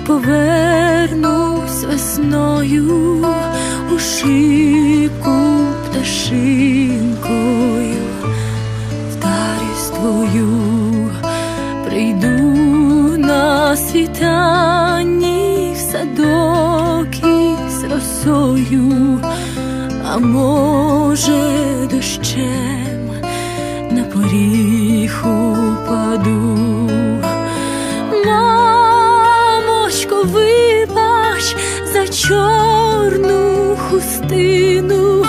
повернусь весною у шику пташинкою, старість твою прийду на світанні в садок із росою, а може дощем на поріг упаду. Чорну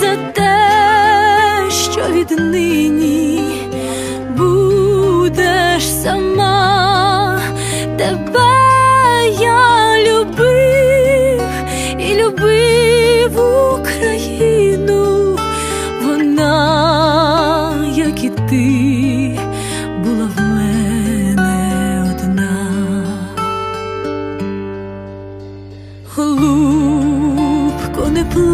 за те, що віднині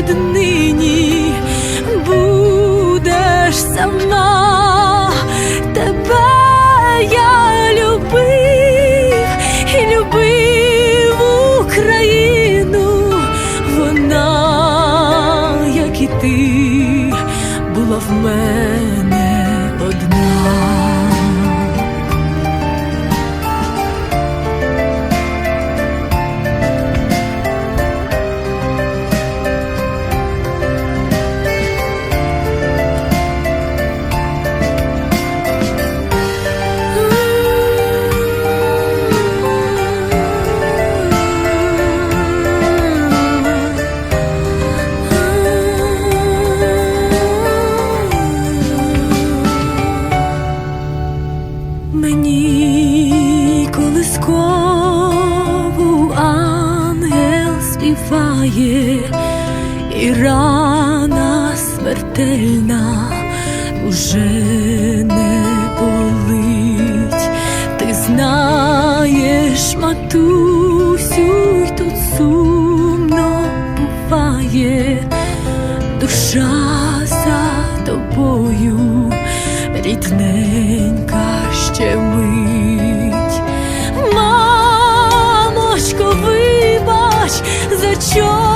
віднині будеш сама, тебе я любив і любив Україну, вона, як і ти, була в мене співає, і рана смертельна уже не болить. Ти знаєш, матусю, й тут сумно буває душа за тобою, рідненька ще за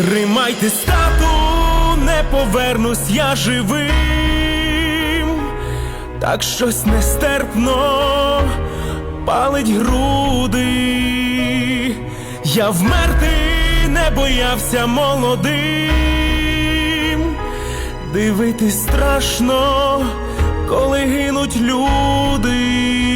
Тримайте стату, не повернусь я живим, так щось нестерпно палить груди. Я вмерти не боявся молодим, дивитись страшно, коли гинуть люди.